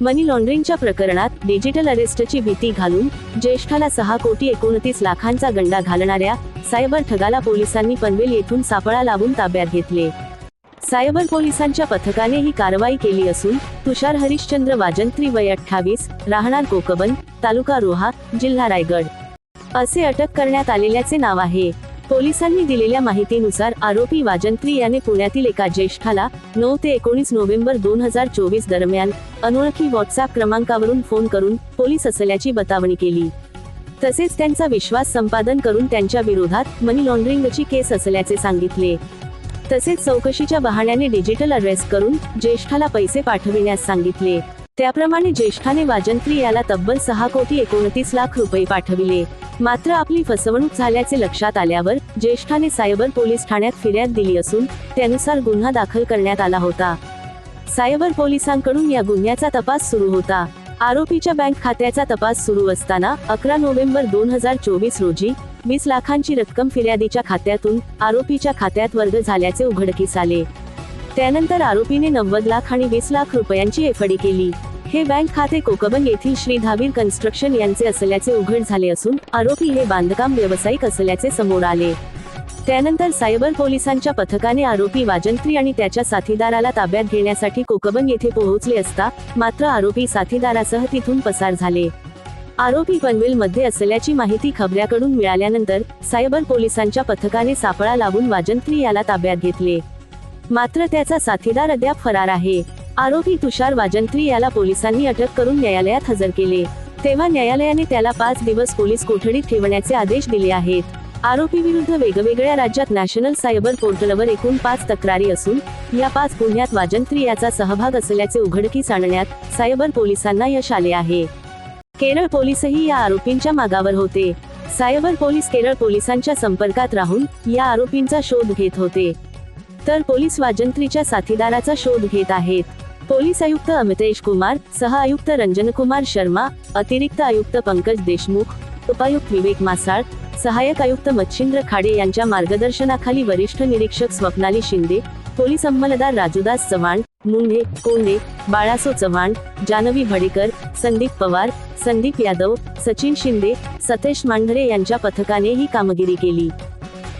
मनी लॉन्ड्रिंगच्या प्रकरणात डिजिटल अरेस्टची भीती घालून ज्येष्ठाला सहा कोटी एकोणतीस लाखांचा गंडा घालणाऱ्या सायबर ठगाला पोलिसांनी पनवेल येथून सापळा लावून ताब्यात घेतले. सायबर पोलिसांच्या पथकाने ही कारवाई केली असून तुषार हरिश्चंद्र वाजंत्री वय अठ्ठावीस राहणार कोकबन तालुका रोहा जिल्हा रायगड. असे अटक करण्यात आलेल्याचे नाव आहे. पोलिसांनी दिलेल्या माहितीनुसार आरोपी वाजंत्री याने पुण्यातील एका ज्येष्ठाला नऊ ते एकोणीस नोव्हेंबर दोन हजार चोवीस दरम्यान अनोळखी व्हॉट्सअप क्रमांकावरून फोन करून पोलीस असल्याची बतावणी केली. तसेच त्यांचा विश्वास संपादन करून त्यांच्या विरोधात मनी लॉन्ड्रिंगची केस असल्याचे सांगितले. तसेच चौकशीच्या बहाण्याने डिजिटल अरेस्ट करून ज्येष्ठाला पैसे पाठविण्यास सांगितले. त्याप्रमाणे ज्येष्ठाने वाजंत्री याला तब्बल सहा कोटी एकोणतीस लाख रुपये पाठविले. मात्र आपली फसवणूक झाल्याचे लक्षात आल्यावर ज्येष्ठाने सायबर पोलीस ठाण्यात फिर्याद दिली असून त्यानुसार गुन्हा दाखल करण्यात आला होता. सायबर पोलिसांकडून या गुन्ह्याचा तपास सुरू होता. आरोपीच्या बँक खात्याचा तपास सुरू असताना अकरा नोव्हेंबर दोन हजार चोवीस रोजी वीस लाखांची रक्कम फिर्यादीच्या खात्यातून आरोपीच्या खात्यात वर्ग झाल्याचे उघडकीस आले. त्यानंतर आरोपीने नव्वद लाख आणि वीस लाख रुपयांची एफडी केली. हे बँक खाते कोकबन येथील श्री धाबीर कन्स्ट्रक्शन यांचे असल्याचे उघड झाले असून आरोपी हे बांधकाम व्यावसायिक असल्याचे समोर आले. त्यानंतर सायबर पोलिसांच्या पथकाने आरोपी वाजंत्री आणि त्याच्या साथीदाराला ताब्यात घेण्यासाठी कोकबन येथे पोहोचले असता मात्र आरोपी साथीदारासह तिथून पसार झाले. आरोपी पनवेलमध्ये असल्याची माहिती खबऱ्याकडून मिळाल्यानंतर सायबर पोलिसांच्या पथकाने सापळा लावून वाजंत्री याला ताब्यात घेतले. मात्र त्याचा साथीदार अद्याप फरार आहे. आरोपी तुषार वाजंत्री याला पोलिसांनी अटक करून न्यायालयात हजर केले. तेव्हा न्यायालयाने त्याला पाच दिवस पोलीस कोठडीत ठेवण्याचे आदेश दिले आहेत. आरोपी विरुद्ध वेगवेगळ्या राज्यात नॅशनल सायबर पोर्टलवर एकूण पाच तक्रारी असून या पाच गुन्ह्यात वाजंत्री याचा सहभाग असल्याचे उघडकीस आणण्यात सायबर पोलिसांना यश आले आहे. केरळ पोलीसही या आरोपींच्या मागावर होते. सायबर पोलीस केरळ पोलिसांच्या संपर्कात राहून या आरोपींचा शोध घेत होते. तर पोलीस वाजंत्रीच्या साथीदाराचा शोध घेत आहेत. पोलीस आयुक्त अमितेश कुमार सह आयुक्त रंजन कुमार शर्मा अतिरिक्त आयुक्त पंकज देशमुख उपायुक्त विवेक मासाळ सहाय्यक आयुक्त मच्छिंद्र खाडे यांच्या मार्गदर्शनाखाली वरिष्ठ निरीक्षक स्वप्नाली शिंदे पोलीस अंमलदार राजूदास चव्हाण मुंढे कोंडे बाळासो चव्हाण जानवी भडेकर संदीप पवार संदीप यादव सचिन शिंदे सतेश मांढरे यांच्या पथकाने ही कामगिरी केली.